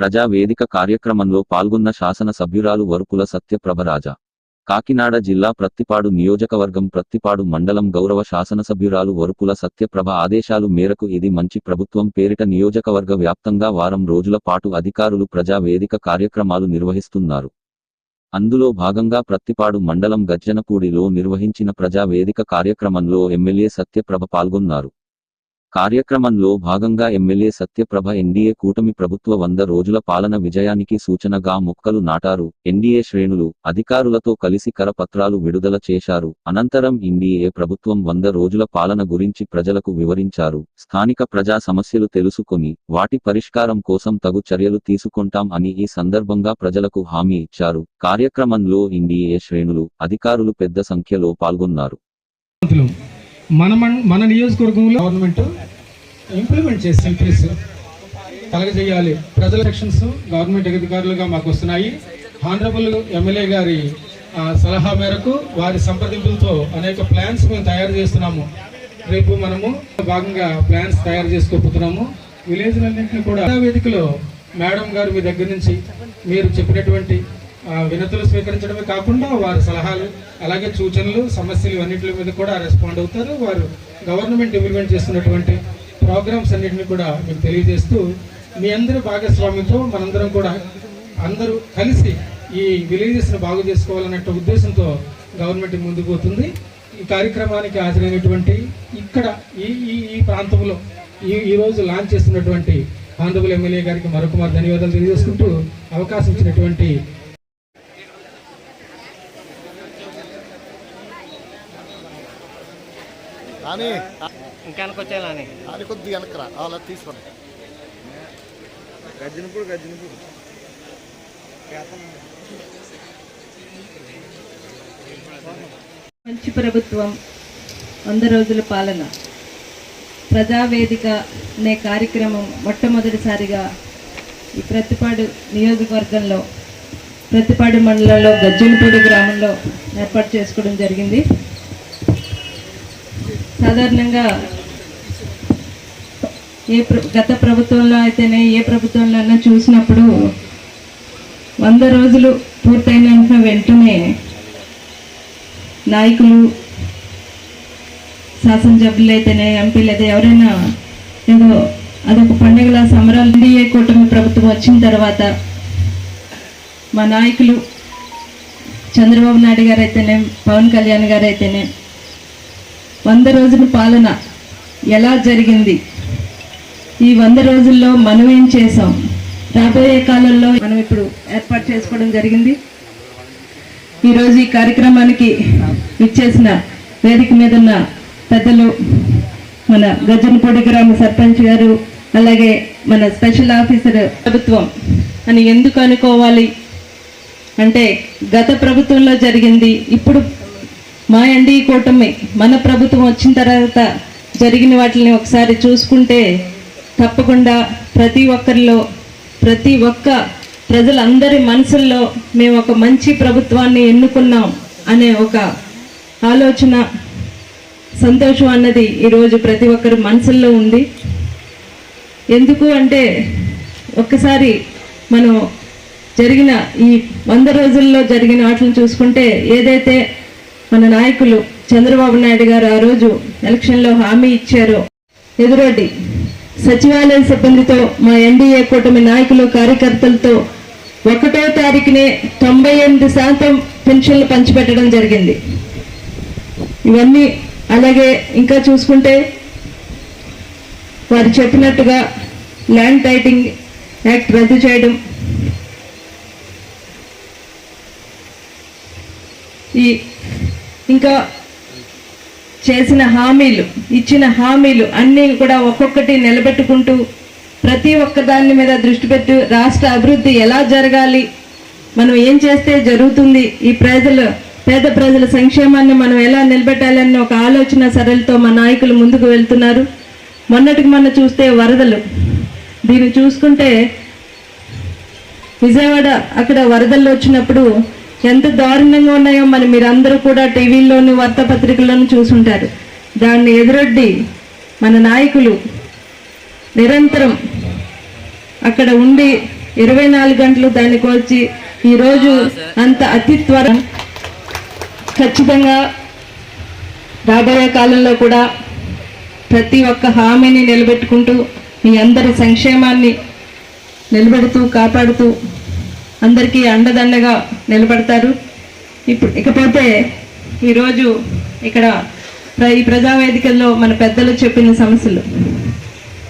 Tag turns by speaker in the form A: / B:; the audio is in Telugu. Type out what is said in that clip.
A: ప్రజా వేదిక కార్యక్రమంలో పాల్గొన్న శాసన సభ్యురాలు వరుపుల సత్యప్రభరాజ. కాకినాడ జిల్లా ప్రత్తిపాడు నియోజకవర్గం ప్రత్తిపాడు మండలం గౌరవ శాసనసభ్యురాలు వరుపుల సత్యప్రభ ఆదేశాలు మేరకు ఇది మంచి ప్రభుత్వం పేరిట నియోజకవర్గ వ్యాప్తంగా వారం రోజుల పాటు అధికారులు ప్రజా వేదిక కార్యక్రమాలు నిర్వహిస్తున్నారు. అందులో భాగంగా ప్రత్తిపాడు మండలం గజ్జనపూడిలో నిర్వహించిన ప్రజా వేదిక కార్యక్రమంలో ఎమ్మెల్యే సత్యప్రభ పాల్గొన్నారు. కార్యక్రమంలో భాగంగా ఎమ్మెల్యే సత్యప్రభ ఎన్డీఏ కూటమి ప్రభుత్వ వంద రోజుల పాలన విజయానికి సూచనగా మొక్కలు నాటారు. ఎన్డీఏ శ్రేణులు అధికారులతో కలిసి కరపత్రాలు విడుదల చేశారు. అనంతరం ఎన్డీఏ ప్రభుత్వం వంద రోజుల పాలన గురించి ప్రజలకు వివరించారు. స్థానిక ప్రజా సమస్యలు తెలుసుకొని వాటి పరిష్కారం కోసం తగు చర్యలు తీసుకుంటాం అని ఈ సందర్భంగా ప్రజలకు హామీ ఇచ్చారు. కార్యక్రమంలో ఎన్డీఏ శ్రేణులు అధికారులు పెద్ద సంఖ్యలో పాల్గొన్నారు.
B: మన మన నియోజకవర్గంలో గవర్నమెంట్ ఇంప్లిమెంట్ చేసి సెంట్రీస్ కలగజేయాలి. ప్రజల ఎలక్షన్స్ గవర్నమెంట్ అధికారులుగా మాకు వస్తున్నాయి. హానరబుల్ ఎమ్మెల్యే గారి సలహా మేరకు వారి సంప్రదింపులతో అనేక ప్లాన్స్ మేము తయారు చేస్తున్నాము. రేపు మనము భాగంగా ప్లాన్స్ తయారు చేసుకోబోతున్నాము. విలేజ్లన్నింటినీ కూడా వేదికలో మేడం గారు మీ దగ్గర నుంచి మీరు చెప్పినటువంటి వినతులు స్వీకరించడమే కాకుండా వారి సలహాలు అలాగే సూచనలు సమస్యలు అన్నింటి మీద కూడా రెస్పాండ్ అవుతారు. వారు గవర్నమెంట్ ఇంప్లిమెంట్ చేస్తున్నటువంటి ప్రోగ్రామ్స్ అన్నింటినీ కూడా మీకు తెలియజేస్తూ మీ అందరి భాగస్వామ్యంతో మనందరం కూడా అందరూ కలిసి ఈ విలేజెస్ను బాగు చేసుకోవాలన్నట్టు ఉద్దేశంతో గవర్నమెంట్ ముందుకు పోతుంది. ఈ కార్యక్రమానికి హాజరైనటువంటి ఇక్కడ ఈ ఈ ఈ ప్రాంతంలో ఈ ఈ రోజు లాంచ్ చేస్తున్నటువంటి ఆంధ్రబుల్ ఎమ్మెల్యే గారికి మరొక ధన్యవాదాలు తెలియజేసుకుంటూ అవకాశం ఇచ్చినటువంటి
C: కానీ
D: ఇంకా వెనకొచ్చేయాలని
C: అది కొద్ది వెనకరా అలా తీసుకోండి.
D: గజ్జినపూడి గజ్జినపూడి.
E: మంచి ప్రభుత్వం వంద రోజుల పాలన. ప్రజావేదిక అనే కార్యక్రమం మొట్టమొదటిసారిగా ఈ ప్రతిపాడు నియోజకవర్గంలో ప్రతిపాడు మండలంలో గజ్జలపూడి గ్రామంలో ఏర్పాటు చేసుకోవడం జరిగింది. సాధారణంగా ఏ గత ప్రభుత్వంలో అయితేనే ఏ ప్రభుత్వంలో అయినా చూసినప్పుడు వంద రోజులు పూర్తయిన వెంటనే నాయకులు శాసనసభ్యులు అయితేనే ఎంపీలు అయితే ఎవరైనా ఏదో అదొక పండుగల సమరాలు ఎన్డీఏ కూటమి ప్రభుత్వం వచ్చిన తర్వాత మా నాయకులు చంద్రబాబు నాయుడు గారు అయితేనే పవన్ కళ్యాణ్ గారు అయితేనే వంద రోజుల పాలన ఎలా జరిగింది? ఈ వంద రోజుల్లో మనం ఏం చేసాం రాబోయే కాలంలో మనం ఇప్పుడు ఏర్పాటు చేసుకోవడం జరిగింది. ఈరోజు ఈ కార్యక్రమానికి ఇచ్చేసిన వేదిక మీద ఉన్న పెద్దలు మన గజనపూడి గ్రామ సర్పంచ్ గారు అలాగే మన స్పెషల్ ఆఫీసర్ ప్రభుత్వం అని ఎందుకు అనుకోవాలి? అంటే గత ప్రభుత్వంలో జరిగింది ఇప్పుడు మా ఎన్డీ కూటమి మన ప్రభుత్వం వచ్చిన తర్వాత జరిగిన వాటిని ఒకసారి చూసుకుంటే తప్పకుండా ప్రతి ఒక్కరిలో ప్రతి ఒక్క ప్రజలందరి మనసుల్లో మేము ఒక మంచి ప్రభుత్వాన్ని ఎన్నుకున్నాం అనే ఒక ఆలోచన సంతోషం అన్నది ఈరోజు ప్రతి ఒక్కరి మనసుల్లో ఉంది. ఎందుకు అంటే ఒక్కసారి మనం జరిగిన ఈ వంద రోజుల్లో జరిగిన వాటిని చూసుకుంటే ఏదైతే మన నాయకులు చంద్రబాబు నాయుడు గారు ఆ రోజు ఎలక్షన్లో హామీ ఇచ్చారు. ఎదురొడ్డి సచివాలయ సిబ్బందితో మా ఎన్డీఏ కూటమి నాయకులు కార్యకర్తలతో ఒకటో తారీఖునే తొంభై ఎనిమిది శాతం పెన్షన్లు పంచిపెట్టడం జరిగింది. ఇవన్నీ అలాగే ఇంకా చూసుకుంటే వారు చెప్పినట్టుగా ల్యాండ్ టైటింగ్ యాక్ట్ రద్దు చేయడం ఈ ఇంకా చేసిన హామీలు ఇచ్చిన హామీలు అన్నీ కూడా ఒక్కొక్కటి నిలబెట్టుకుంటూ ప్రతి ఒక్క దాని మీద దృష్టి పెట్టి రాష్ట్ర అభివృద్ధి ఎలా జరగాలి మనం ఏం చేస్తే జరుగుతుంది ఈ ప్రజలు పేద ప్రజల సంక్షేమాన్ని మనం ఎలా నిలబెట్టాలన్న ఒక ఆలోచన సరళితో మా నాయకులు ముందుకు వెళ్తున్నారు. మొన్నటికి మొన్న చూస్తే వరదలు. దీన్ని చూసుకుంటే విజయవాడ అక్కడ వరదలు వచ్చినప్పుడు ఎంత దారుణంగా ఉన్నాయో మరి మీరందరూ కూడా టీవీల్లోని వార్తాపత్రికల్లోనూ చూసుంటారు. దాన్ని ఎదురొడ్డి మన నాయకులు నిరంతరం అక్కడ ఉండి ఇరవై నాలుగు గంటలు దానికి వచ్చి ఈరోజు అంత అతి త్వర ఖచ్చితంగా రాబోయే కాలంలో కూడా ప్రతి ఒక్క హామీని నిలబెట్టుకుంటూ మీ అందరి సంక్షేమాన్ని నిలబెడుతూ కాపాడుతూ అందరికీ అండదండగా నిలబడతారు. ఇప్పుడు ఇకపోతే ఈరోజు ఇక్కడ ప్ర- ఈ ప్రజావేదికల్లో మన పెద్దలు చెప్పిన సమస్యలు.